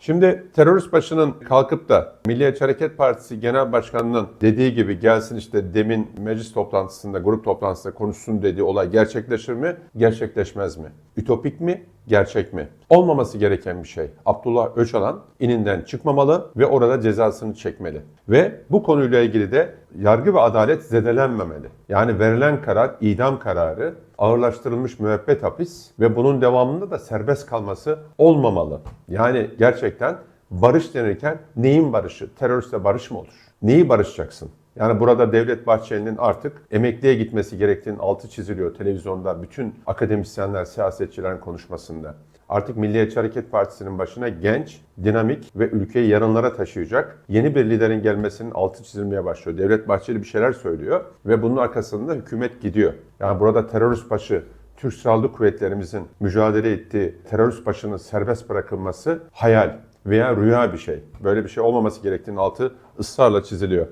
Şimdi terörist başının kalkıp da Milliyetçi Hareket Partisi Genel Başkanı'nın dediği gibi gelsin işte demin meclis toplantısında, grup toplantısında konuşsun dediği olay gerçekleşir mi? Gerçekleşmez mi? Ütopik mi? Gerçek mi? Olmaması gereken bir şey. Abdullah Öcalan ininden çıkmamalı ve orada cezasını çekmeli. Ve bu konuyla ilgili de yargı ve adalet zedelenmemeli. Yani verilen karar idam kararı, ağırlaştırılmış müebbet hapis ve bunun devamında da serbest kalması olmamalı. Yani gerçekten barış denirken neyin barışı? Teröristle barış mı olur? Neyi barışacaksın? Yani burada Devlet Bahçeli'nin artık emekliye gitmesi gerektiğinin altı çiziliyor televizyonda bütün akademisyenler, siyasetçilerin konuşmasında. Artık Milliyetçi Hareket Partisi'nin başına genç, dinamik ve ülkeyi yarınlara taşıyacak yeni bir liderin gelmesinin altı çizilmeye başlıyor. Devlet Bahçeli bir şeyler söylüyor ve bunun arkasında hükümet gidiyor. Yani burada terörist başı Türk Silahlı Kuvvetlerimizin mücadele ettiği terörist başının serbest bırakılması hayal veya rüya bir şey. Böyle bir şey olmaması gerektiğinin altı ısrarla çiziliyor.